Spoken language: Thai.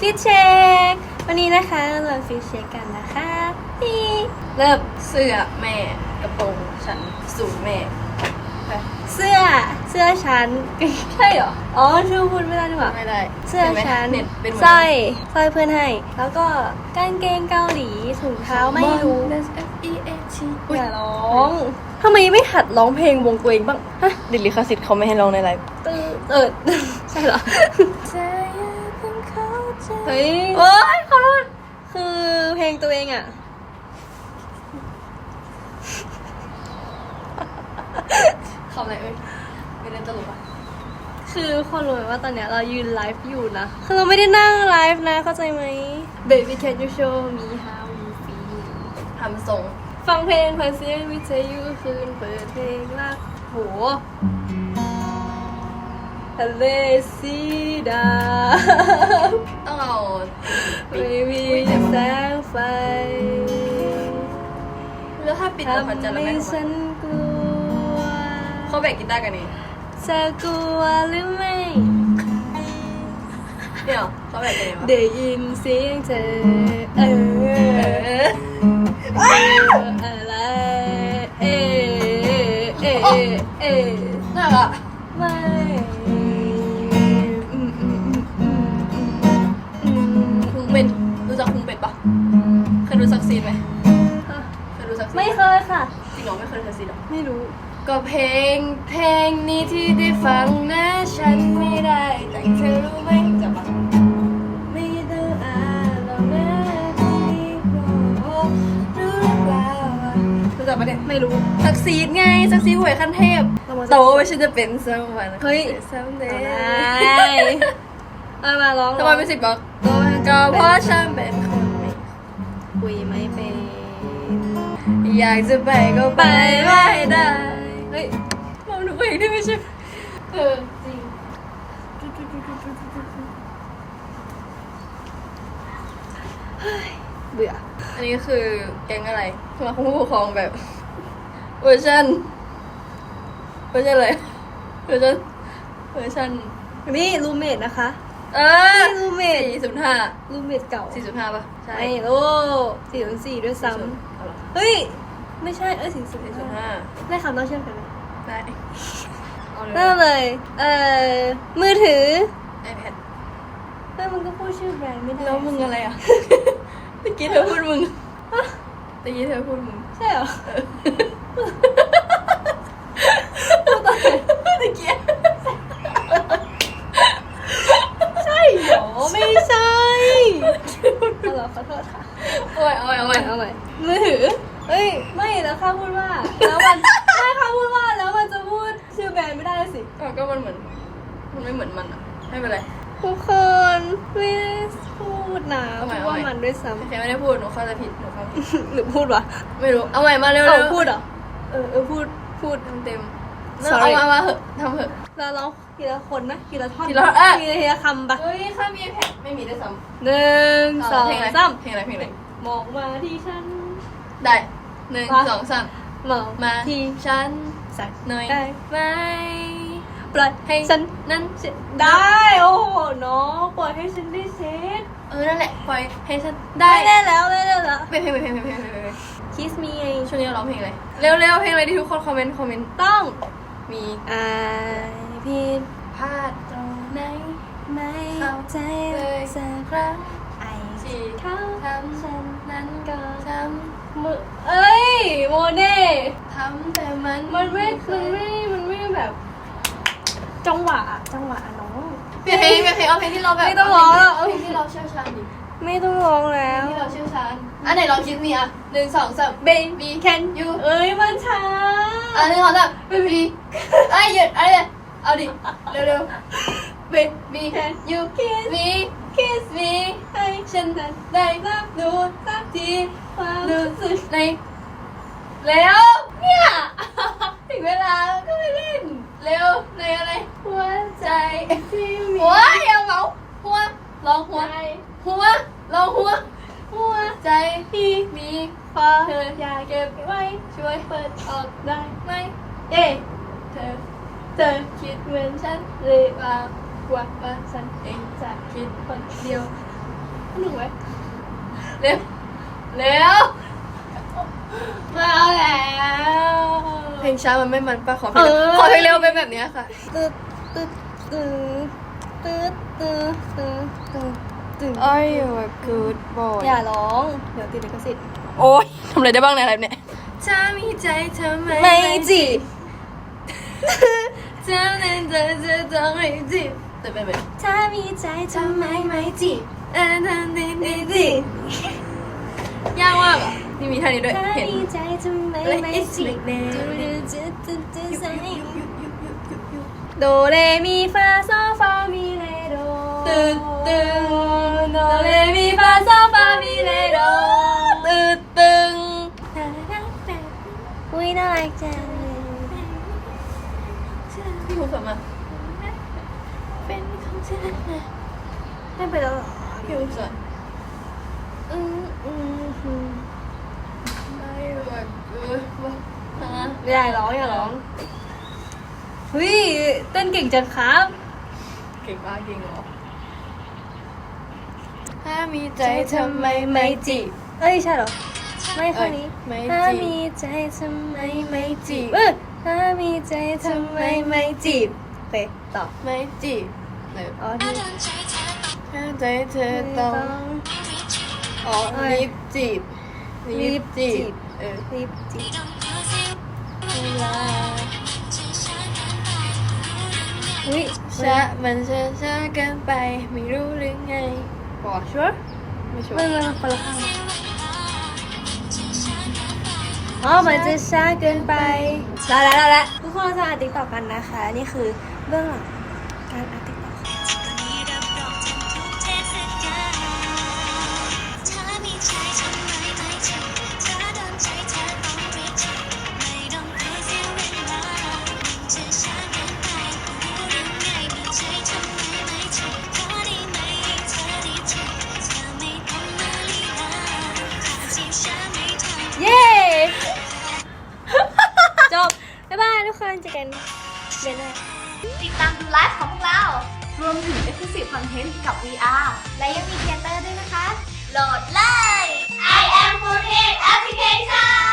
ฟิชเช็ควันนี้นะคะเรามาฟิชเช็คกันนะคะนี่เริ่มเสื้อแม่กระโปรงฉันสูทแม่ไปเสื้อเสื้อชั้นใช่เหรอ อ๋อชื่อพูดไม่ได้ดีกว่าไม่ได้เสื้อห็นไหมชั้นเน็ตเป็นเหมือนสร้อยสร้อยเพื่อนให้ แล้วก็กางเกงเกาหลีถุงเท้าไม่รู้ F E A T อย่าร้องทำไมไม่หัดร้องเพลงวงตัวเองบ้าง ฮะดิลิขสิทธิ์เขาไม่ให้ร้องในไลฟ์ตื้อเออใช่เหรอ เฮ้ยโอ๊ยขอโทษคือเพลงตัวเองอะ ขำอะไรเอ้ยไม่เล่นตลกอะ คือคนรู้ไหมว่าตอนเนี้ยเรายืนไลฟ์อยู่นะ คือเราไม่ได้นั่งไลฟ์นะ เข้าใจไหม Baby can you show me how you feel ทำทรง ฟังเพลงผ่านเสียงวิทยุคืนเปิดเพลงลากโห ทะเลสีดาต้องเอาไม่มีแสงไฟแล้วถ้าปิดตัวพันจันทร์แล้วทำไม่ให้ทำไมฉันกลัวเขาแบกกีตาร์กันนี่จะกลัวหรือไม่ เดี๋ยวเขาแบกกันนี่วะได้ยินเสียงเธอเอออะไรเอ ซักซีนไหมเคยดูซักซีนไม่เคยค่ะ จริงเหรอไม่เคยดูซักซีนหรอ ไม่รู้ ก็เพลงเพลงนี้ที่ได้ฟังนะฉันไม่ได้แต่เธอรู้ไหมจับปะไม่ต้องอ่านหรอกนะที่บอกรู้หรือเปล่ารู้จักปะเนี่ยไม่รู้สักซีดไงสักซีดหวยขั้นเทพเรามาโตไปฉันจะเป็นสักวันเฮ้ยซัมเดเอาย์ได้เอามาร้องทำไมเป็นสิบบอกโตให้ก็เพราะฉันเป็นคนไม่คุยไม่เป็น อยากจะไปก็ไปไม่ได้ เฮ้ยมองหนูเองได้ไม่ใช่เออจริงเบื่อ อันนี้คือแก๊งอะไรสมาคมผู้ปกครองแบบเวอร์ชันเวอร์ชันอะไรเวอร์ชันเวอร์ชันนี่รูเมดนะคะ เออรูเมดสี่ศูนย์ห้ารูเมดเก่าสี่ศูนย์ห้าป่ะใช่ ไม่รู้สี่นสี่ด้วยซ้เอาเหรอำเฮ้ย ไม่ใช่เอ้ยสี่ศูนสี่ย์ศูนย์ห้าห้าได้คำต้องเชื่อมกันไหมได้เอาเลยเริ่มเลย เอ่อ มือถือไอแพดเฮ้ยมันก็พูดชื่อแบรนด์ไม่ได้แล้วมึงอะไรอะตะกี้เธอพูดมึงตะกี้เธอพูดมึง ใช่เหรอ พูดตอนไหนตะกี้ ใช่เหรอ ไม่ใช่เอาเหรอขอโทษค่ะเอาไว้เอาไว้เอาไว้เอาใหม่มือถือเฮ้ย ไม่แล้วข้าพูดว่า แล้วมันไม่ข้าพูดว่าแล้วมันจะพูดชื่อแบรนด์ไม่ได้สิอะก็มันเหมือน มันไม่เหมือนมันอะ ไม่เป็นไรทุกคนไม่ได้พูดนะเอาใหม่พูดว่าเอาใหม่ มันด้วยซ้โอเคไม่ได้พูดหนูเข้าใจผิดหนูฟังผิดำ หรือพูดวะไม่รู้เอาใหม่มาเร็วเอเร็อวพูดเหรอ เออเออพูดพูดเต็มเต็มๆ Sorry เอามามาเหอะทำเหอะเราร้อง ทีละคนนะทีละท่อนทีละท่อนอะทีละทีละคำปะเฮ้ยข้ามีแพ็คไม่มีด้วยซ้หนึ่งำสองเพลงอะไรสามเพลงอะไรเพลงอะไรมองมาที่ฉัน ได้หนึ่งมาสองสามมองมาที่ฉันสักหน่อยได้ไหมปล่อยให้ฉันนั่นได้โอ้โหน้องปล่อยให้ฉันได้เช็ดเออนั่นแหละปล่อยให้ฉันได้ได้ได้แล้วได้แล้วเพลงเพลงเพลงเพลงเพลงเพลงเพลงคิสมีไงช่วงนี้เราร้องเพลงอะไรเร็วเร็วเพลงอะไรที่ทุกคนคอมเมนต์คอมเมนต์ต้องมีอาย ผิดพลาดตรงไหน ไม่เข้าใจเลยสักครั้งไอที่เขาทำฉันนั้นก็ทมือเอ้ยโมเน่ำทำแต่มันมันไม่มันไม่มันไม่แบบ จังหวะอะจังหวะอะน้องเปลี่ยนเพลงเปลี่ยนเพลงเอาเพลงที่เราแบบไม่ต้องร้องแล้วเอาเพลงที่เราเชี่ยวชาญดิไม่ต้องร้องแล้ว ที่เราเชี่ยวชาญอันไหนลองคิดมีอะหนึ่งสองสาม Baby can you เอ้ยมันช้าอันหนึ่งสองสาม baby ไอ้ยหยุดอะไรเนี่ย เอาดิ เร็วเร็ว baby can you kiss me kiss me ให้ฉันทันได้รับรู้สักทีความรู้สึกในแล้วเนี่ยถึงเวลาก็ไม่เล่น เร็วในอะไร หัวใจที่มีหัวอย่าเมาหัวลองหัว หัวลองหัว หัวใจที่มีพอเธออยากเก็บไว้ช่วยเปิดออกได้ไหมเอ๊เธอ ธอคิดเหมือนฉันหรือว่าว่าว่าฉันเองจะคิดคนเดียวสนุกไหมเร็วเร็วมาแล้วเพลงช้ามันไม่มันป่ะขอเพลงเออขอเพลงเร็วเป็นแบบเนี้ยค่ะตึ๊ดตึ๊ดตึ๊ดตึ๊ดตึ๊ดตึ๊ดตึ๊ดตึ๊ด Are you a good boy อย่าร้อง เดี๋ยวติดลิขสิทธิ์โอ๊ยทำอะไรได้บ้างในอะไรเนี่ยถ้ามีใจเธอไหมไม่จีบ เธอนั้นเธอจะต้องให้จีบแต่เป็นแบบถ้ามีใจทำไมไม่จีบเอ็นทันดีดีดียากมากอะนี่มีท่านี้ด้วย ถ้าเห็น มีใจทำไมไม่จีบ Let it ดู slip ดูจะจะจะใส่ยุบยุบยุบยุบยุบยุบโดเรมีฟาโซฟามีเลโดตึ๊ดตึ๊ดโดเรมีฟาโซฟามีเลโดตึ๊ดตึงอุ้ยน่ารักจัง เลยพี่หูสมอะเป็นของเธอนะไม่ไปแล้วเหรอพี่หูสมอืมอืมอืมไม่แบบเออฮะอย่าร้องอย่าร้องเฮ้ยเต้นเก่งจังครับ เก่งมากเก่งเหรอถ้ามีใจทำไมไม่ไม่จีจีบบเอ้ยใช่เหรอไม่ข้อนี้ไม่ถ้าจีบมีใจทำไมไม่จีบจีบเออถ้ามีใจทำไม ไม่จีบไปต่อไม่จีบเลยอ๋อที่ถ้าใจเธอต้องอ๋อรีบจีบรีบจีบเออรีบจีบเวลาอุ้ยช้ามันช้าช้าเกินไปไม่รู้หรือไงบอกชัวร์ไม่ชัวมันร์มันคนละข้างอ๋อมันจะช้าเกินไปได้แล้วได้แล้ว ทุกคนจะอัดติ๊กต่อกันนะคะ นี่คือเบื้องหลังการอัดติ๊ก เรื่อยติดตามดูไลฟ์ของพวกเรา รวมถึง exclusive content กับ VR และยังมีเทเตอร์ด้วยนะคะ โหลดเลย I am Food Application